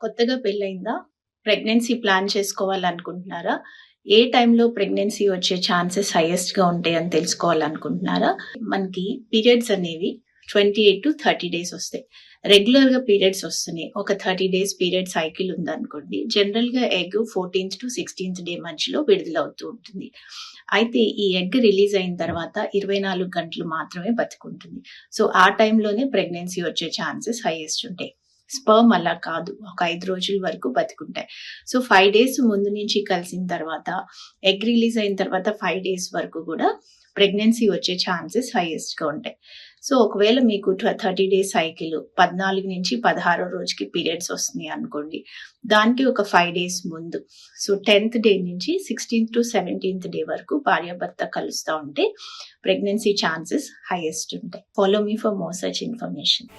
కొత్తగా పెళ్ళయిందా? Pregnancy plan చేసుకోవాలనుకుంటున్నారా? ఏ టైంలో ప్రెగ్నెన్సీ వచ్చే ఛాన్సెస్ హైయెస్ట్గా ఉంటాయి అని తెలుసుకోవాలనుకుంటున్నారా? మనకి పీరియడ్స్ అనేవి twenty eight to thirty days వస్తాయి. రెగ్యులర్గా పీరియడ్స్ వస్తున్నాయి. ఒక థర్టీ డేస్ పీరియడ్ సైకిల్ ఉందనుకోండి జనరల్గా egg fourteenth to sixteenth day మధ్యలో విడుదలవుతూ ఉంటుంది. అయితే ఈ ఎగ్ రిలీజ్ అయిన తర్వాత ఇరవై నాలుగు గంటలు మాత్రమే బతుకుంటుంది. సో ఆ టైంలోనే ప్రెగ్నెన్సీ వచ్చే ఛాన్సెస్ హైయెస్ట్ ఉంటాయి. స్పర్మ్ అలా కాదు. ఒక ఐదు రోజుల వరకు బతుకుంటాయి. సో ఫైవ్ డేస్ ముందు నుంచి కలిసిన తర్వాత ఎగ్ రిలీజ్ అయిన తర్వాత ఫైవ్ డేస్ వరకు కూడా ప్రెగ్నెన్సీ వచ్చే ఛాన్సెస్ హైయెస్ట్గా ఉంటాయి. సో ఒకవేళ మీకు థర్టీ డేస్ సైకిల్ పద్నాలుగు నుంచి పదహారో రోజుకి పీరియడ్స్ వస్తున్నాయి అనుకోండి దానికి ఒక ఫైవ్ డేస్ ముందు సో టెన్త్ డే నుంచి సిక్స్టీన్త్ టు సెవెంటీన్త్ డే వరకు భార్యాభర్త కలుస్తూ ఉంటే ప్రెగ్నెన్సీ ఛాన్సెస్ హైయెస్ట్ ఉంటాయి. Follow me for more such information